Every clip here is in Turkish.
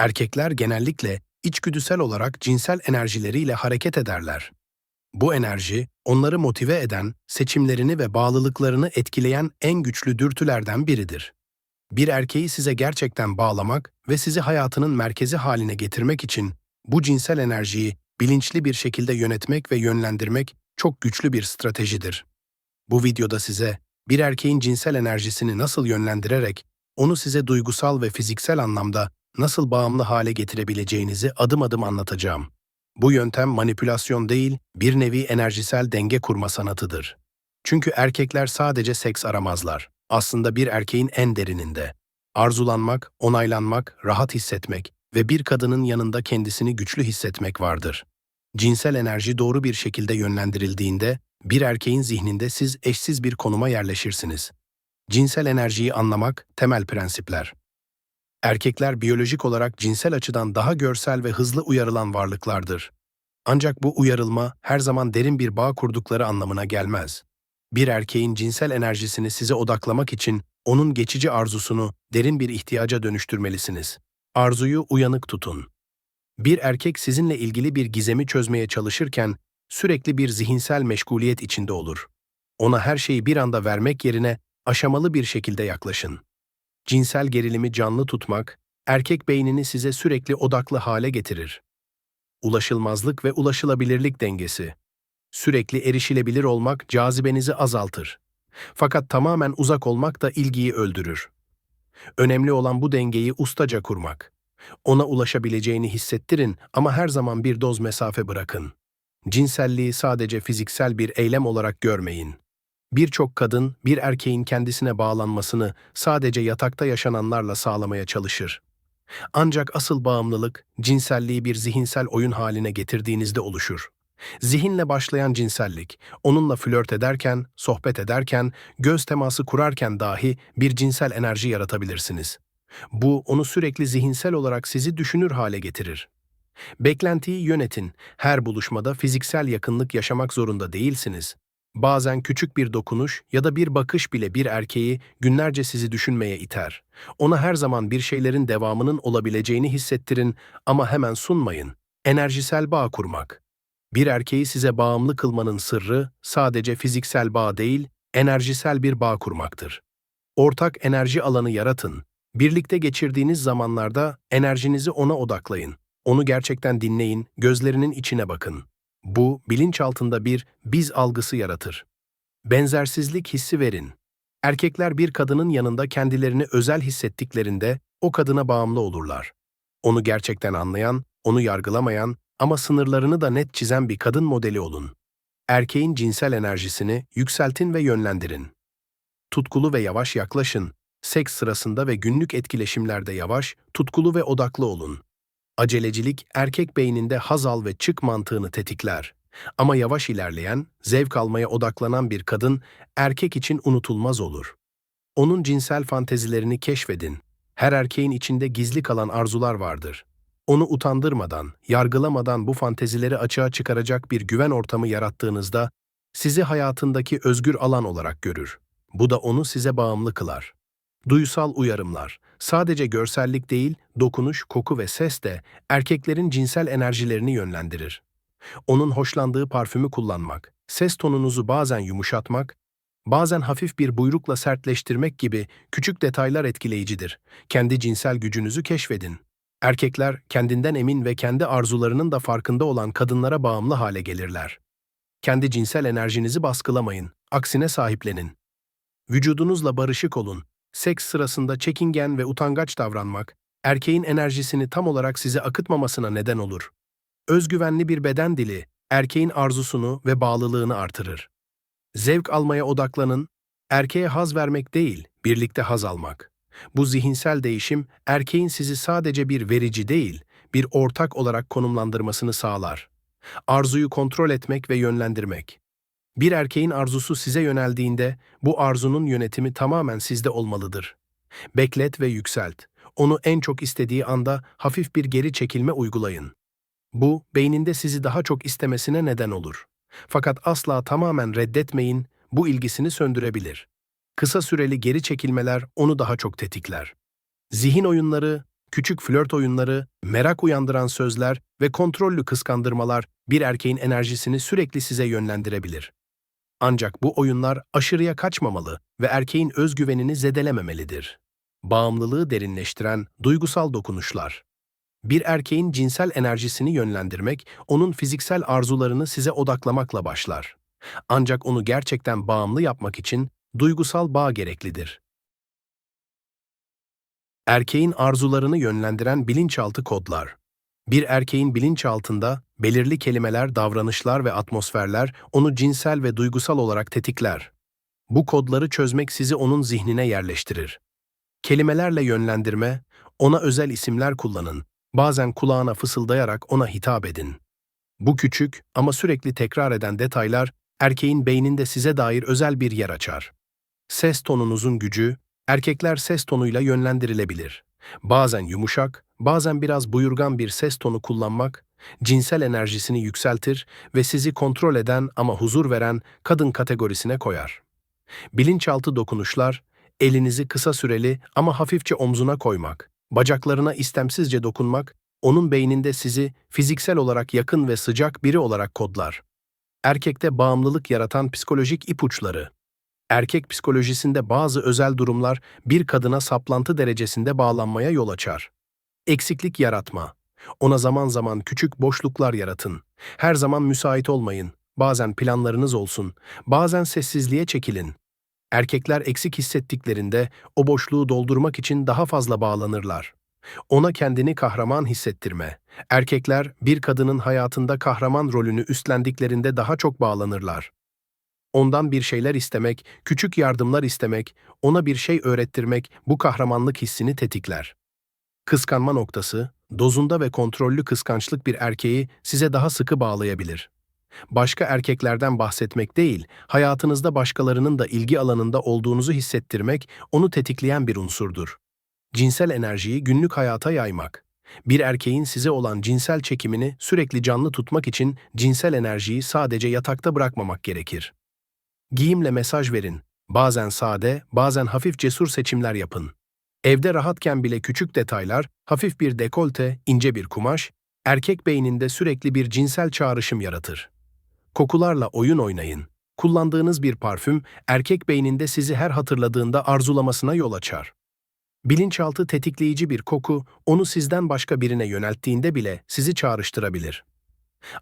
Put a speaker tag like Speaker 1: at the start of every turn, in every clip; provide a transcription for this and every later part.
Speaker 1: Erkekler genellikle içgüdüsel olarak cinsel enerjileriyle hareket ederler. Bu enerji, onları motive eden, seçimlerini ve bağlılıklarını etkileyen en güçlü dürtülerden biridir. Bir erkeği size gerçekten bağlamak ve sizi hayatının merkezi haline getirmek için bu cinsel enerjiyi bilinçli bir şekilde yönetmek ve yönlendirmek çok güçlü bir stratejidir. Bu videoda size bir erkeğin cinsel enerjisini nasıl yönlendirerek onu size duygusal ve fiziksel anlamda nasıl bağımlı hale getirebileceğinizi adım adım anlatacağım. Bu yöntem manipülasyon değil, bir nevi enerjisel denge kurma sanatıdır. Çünkü erkekler sadece seks aramazlar. Aslında bir erkeğin en derininde. Arzulanmak, onaylanmak, rahat hissetmek ve bir kadının yanında kendisini güçlü hissetmek vardır. Cinsel enerji doğru bir şekilde yönlendirildiğinde, bir erkeğin zihninde siz eşsiz bir konuma yerleşirsiniz. Cinsel enerjiyi anlamak temel prensipler. Erkekler biyolojik olarak cinsel açıdan daha görsel ve hızlı uyarılan varlıklardır. Ancak bu uyarılma her zaman derin bir bağ kurdukları anlamına gelmez. Bir erkeğin cinsel enerjisini size odaklamak için onun geçici arzusunu derin bir ihtiyaca dönüştürmelisiniz. Arzuyu uyanık tutun. Bir erkek sizinle ilgili bir gizemi çözmeye çalışırken sürekli bir zihinsel meşguliyet içinde olur. Ona her şeyi bir anda vermek yerine aşamalı bir şekilde yaklaşın. Cinsel gerilimi canlı tutmak, erkek beynini size sürekli odaklı hale getirir. Ulaşılmazlık ve ulaşılabilirlik dengesi. Sürekli erişilebilir olmak cazibenizi azaltır. Fakat tamamen uzak olmak da ilgiyi öldürür. Önemli olan bu dengeyi ustaca kurmak. Ona ulaşabileceğini hissettirin ama her zaman bir doz mesafe bırakın. Cinselliği sadece fiziksel bir eylem olarak görmeyin. Birçok kadın bir erkeğin kendisine bağlanmasını sadece yatakta yaşananlarla sağlamaya çalışır. Ancak asıl bağımlılık cinselliği bir zihinsel oyun haline getirdiğinizde oluşur. Zihinle başlayan cinsellik, onunla flört ederken, sohbet ederken, göz teması kurarken dahi bir cinsel enerji yaratabilirsiniz. Bu onu sürekli zihinsel olarak sizi düşünür hale getirir. Beklentiyi yönetin. Her buluşmada fiziksel yakınlık yaşamak zorunda değilsiniz. Bazen küçük bir dokunuş ya da bir bakış bile bir erkeği günlerce sizi düşünmeye iter. Ona her zaman bir şeylerin devamının olabileceğini hissettirin ama hemen sunmayın. Enerjisel bağ kurmak. Bir erkeği size bağımlı kılmanın sırrı sadece fiziksel bağ değil, enerjisel bir bağ kurmaktır. Ortak enerji alanı yaratın. Birlikte geçirdiğiniz zamanlarda enerjinizi ona odaklayın. Onu gerçekten dinleyin, gözlerinin içine bakın. Bu, bilinçaltında bir biz algısı yaratır. Benzersizlik hissi verin. Erkekler bir kadının yanında kendilerini özel hissettiklerinde o kadına bağımlı olurlar. Onu gerçekten anlayan, onu yargılamayan ama sınırlarını da net çizen bir kadın modeli olun. Erkeğin cinsel enerjisini yükseltin ve yönlendirin. Tutkulu ve yavaş yaklaşın. Seks sırasında ve günlük etkileşimlerde yavaş, tutkulu ve odaklı olun. Acelecilik erkek beyninde haz al ve çık mantığını tetikler. Ama yavaş ilerleyen, zevk almaya odaklanan bir kadın erkek için unutulmaz olur. Onun cinsel fantezilerini keşfedin. Her erkeğin içinde gizli kalan arzular vardır. Onu utandırmadan, yargılamadan bu fantezileri açığa çıkaracak bir güven ortamı yarattığınızda sizi hayatındaki özgür alan olarak görür. Bu da onu size bağımlı kılar. Duysal uyarımlar, sadece görsellik değil, dokunuş, koku ve ses de erkeklerin cinsel enerjilerini yönlendirir. Onun hoşlandığı parfümü kullanmak, ses tonunuzu bazen yumuşatmak, bazen hafif bir buyrukla sertleştirmek gibi küçük detaylar etkileyicidir. Kendi cinsel gücünüzü keşfedin. Erkekler kendinden emin ve kendi arzularının da farkında olan kadınlara bağımlı hale gelirler. Kendi cinsel enerjinizi baskılamayın, aksine sahiplenin. Vücudunuzla barışık olun. Seks sırasında çekingen ve utangaç davranmak, erkeğin enerjisini tam olarak size akıtmamasına neden olur. Özgüvenli bir beden dili, erkeğin arzusunu ve bağlılığını artırır. Zevk almaya odaklanın, erkeğe haz vermek değil, birlikte haz almak. Bu zihinsel değişim, erkeğin sizi sadece bir verici değil, bir ortak olarak konumlandırmasını sağlar. Arzuyu kontrol etmek ve yönlendirmek. Bir erkeğin arzusu size yöneldiğinde, bu arzunun yönetimi tamamen sizde olmalıdır. Beklet ve yükselt. Onu en çok istediği anda hafif bir geri çekilme uygulayın. Bu, beyninde sizi daha çok istemesine neden olur. Fakat asla tamamen reddetmeyin, bu ilgisini söndürebilir. Kısa süreli geri çekilmeler onu daha çok tetikler. Zihin oyunları, küçük flört oyunları, merak uyandıran sözler ve kontrollü kıskandırmalar bir erkeğin enerjisini sürekli size yönlendirebilir. Ancak bu oyunlar aşırıya kaçmamalı ve erkeğin özgüvenini zedelememelidir. Bağımlılığı derinleştiren duygusal dokunuşlar. Bir erkeğin cinsel enerjisini yönlendirmek, onun fiziksel arzularını size odaklamakla başlar. Ancak onu gerçekten bağımlı yapmak için duygusal bağ gereklidir. Erkeğin arzularını yönlendiren bilinçaltı kodlar. Bir erkeğin bilinçaltında belirli kelimeler, davranışlar ve atmosferler onu cinsel ve duygusal olarak tetikler. Bu kodları çözmek sizi onun zihnine yerleştirir. Kelimelerle yönlendirme, ona özel isimler kullanın, bazen kulağına fısıldayarak ona hitap edin. Bu küçük ama sürekli tekrar eden detaylar erkeğin beyninde size dair özel bir yer açar. Ses tonunuzun gücü, erkekler ses tonuyla yönlendirilebilir. Bazen yumuşak, bazen biraz buyurgan bir ses tonu kullanmak, cinsel enerjisini yükseltir ve sizi kontrol eden ama huzur veren kadın kategorisine koyar. Bilinçaltı dokunuşlar, elinizi kısa süreli ama hafifçe omzuna koymak, bacaklarına istemsizce dokunmak, onun beyninde sizi fiziksel olarak yakın ve sıcak biri olarak kodlar. Erkekte bağımlılık yaratan psikolojik ipuçları. Erkek psikolojisinde bazı özel durumlar bir kadına saplantı derecesinde bağlanmaya yol açar. Eksiklik yaratma. Ona zaman zaman küçük boşluklar yaratın. Her zaman müsait olmayın. Bazen planlarınız olsun. Bazen sessizliğe çekilin. Erkekler eksik hissettiklerinde o boşluğu doldurmak için daha fazla bağlanırlar. Ona kendini kahraman hissettirme. Erkekler bir kadının hayatında kahraman rolünü üstlendiklerinde daha çok bağlanırlar. Ondan bir şeyler istemek, küçük yardımlar istemek, ona bir şey öğrettirmek bu kahramanlık hissini tetikler. Kıskanma noktası, dozunda ve kontrollü kıskançlık bir erkeği size daha sıkı bağlayabilir. Başka erkeklerden bahsetmek değil, hayatınızda başkalarının da ilgi alanında olduğunuzu hissettirmek onu tetikleyen bir unsurdur. Cinsel enerjiyi günlük hayata yaymak. Bir erkeğin size olan cinsel çekimini sürekli canlı tutmak için cinsel enerjiyi sadece yatakta bırakmamak gerekir. Giyimle mesaj verin. Bazen sade, bazen hafif cesur seçimler yapın. Evde rahatken bile küçük detaylar, hafif bir dekolte, ince bir kumaş, erkek beyninde sürekli bir cinsel çağrışım yaratır. Kokularla oyun oynayın. Kullandığınız bir parfüm, erkek beyninde sizi her hatırladığında arzulamasına yol açar. Bilinçaltı tetikleyici bir koku, onu sizden başka birine yönelttiğinde bile sizi çağrıştırabilir.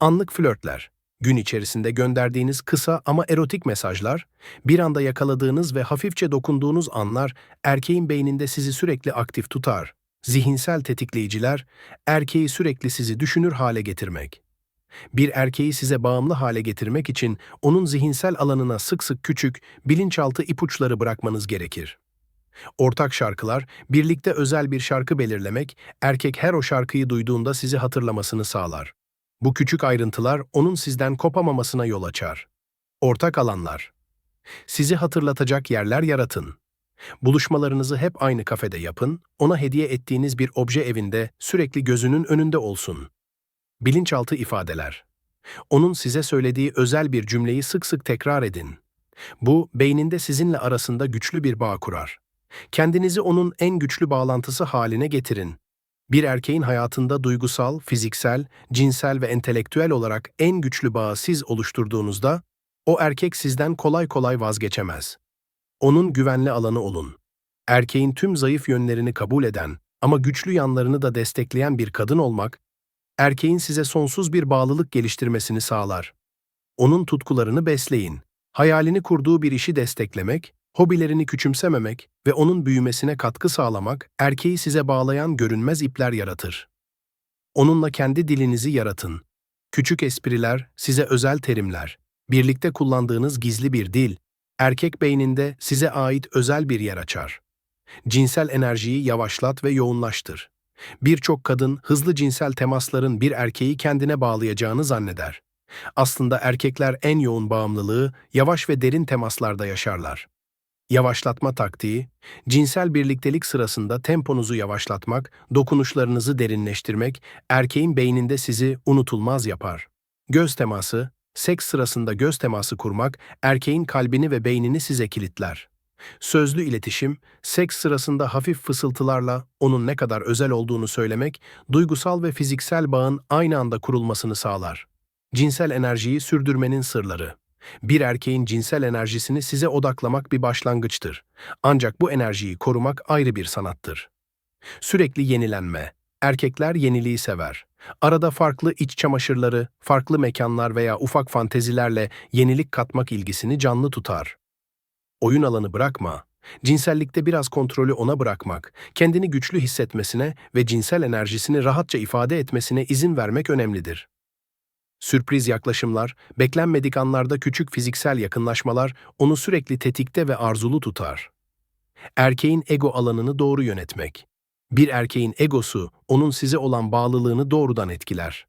Speaker 1: Anlık flörtler, gün içerisinde gönderdiğiniz kısa ama erotik mesajlar, bir anda yakaladığınız ve hafifçe dokunduğunuz anlar erkeğin beyninde sizi sürekli aktif tutar. Zihinsel tetikleyiciler, erkeği sürekli sizi düşünür hale getirmek. Bir erkeği size bağımlı hale getirmek için onun zihinsel alanına sık sık küçük, bilinçaltı ipuçları bırakmanız gerekir. Ortak şarkılar, birlikte özel bir şarkı belirlemek, erkek her o şarkıyı duyduğunda sizi hatırlamasını sağlar. Bu küçük ayrıntılar onun sizden kopamamasına yol açar. Ortak alanlar. Sizi hatırlatacak yerler yaratın. Buluşmalarınızı hep aynı kafede yapın, ona hediye ettiğiniz bir obje evinde sürekli gözünün önünde olsun. Bilinçaltı ifadeler. Onun size söylediği özel bir cümleyi sık sık tekrar edin. Bu, beyninde sizinle arasında güçlü bir bağ kurar. Kendinizi onun en güçlü bağlantısı haline getirin. Bir erkeğin hayatında duygusal, fiziksel, cinsel ve entelektüel olarak en güçlü bağı siz oluşturduğunuzda, o erkek sizden kolay kolay vazgeçemez. Onun güvenli alanı olun. Erkeğin tüm zayıf yönlerini kabul eden ama güçlü yanlarını da destekleyen bir kadın olmak, erkeğin size sonsuz bir bağlılık geliştirmesini sağlar. Onun tutkularını besleyin. Hayalini kurduğu bir işi desteklemek, hobilerini küçümsememek ve onun büyümesine katkı sağlamak, erkeği size bağlayan görünmez ipler yaratır. Onunla kendi dilinizi yaratın. Küçük espriler, size özel terimler, birlikte kullandığınız gizli bir dil, erkek beyninde size ait özel bir yer açar. Cinsel enerjiyi yavaşlat ve yoğunlaştır. Birçok kadın hızlı cinsel temasların bir erkeği kendine bağlayacağını zanneder. Aslında erkekler en yoğun bağımlılığı yavaş ve derin temaslarda yaşarlar. Yavaşlatma taktiği, cinsel birliktelik sırasında temponuzu yavaşlatmak, dokunuşlarınızı derinleştirmek, erkeğin beyninde sizi unutulmaz yapar. Göz teması, seks sırasında göz teması kurmak, erkeğin kalbini ve beynini size kilitler. Sözlü iletişim, seks sırasında hafif fısıltılarla onun ne kadar özel olduğunu söylemek, duygusal ve fiziksel bağın aynı anda kurulmasını sağlar. Cinsel enerjiyi sürdürmenin sırları. Bir erkeğin cinsel enerjisini size odaklamak bir başlangıçtır. Ancak bu enerjiyi korumak ayrı bir sanattır. Sürekli yenilenme. Erkekler yeniliği sever. Arada farklı iç çamaşırları, farklı mekanlar veya ufak fantezilerle yenilik katmak ilgisini canlı tutar. Oyun alanı bırakma. Cinsellikte biraz kontrolü ona bırakmak, kendini güçlü hissetmesine ve cinsel enerjisini rahatça ifade etmesine izin vermek önemlidir. Sürpriz yaklaşımlar, beklenmedik anlarda küçük fiziksel yakınlaşmalar onu sürekli tetikte ve arzulu tutar. Erkeğin ego alanını doğru yönetmek. Bir erkeğin egosu, onun size olan bağlılığını doğrudan etkiler.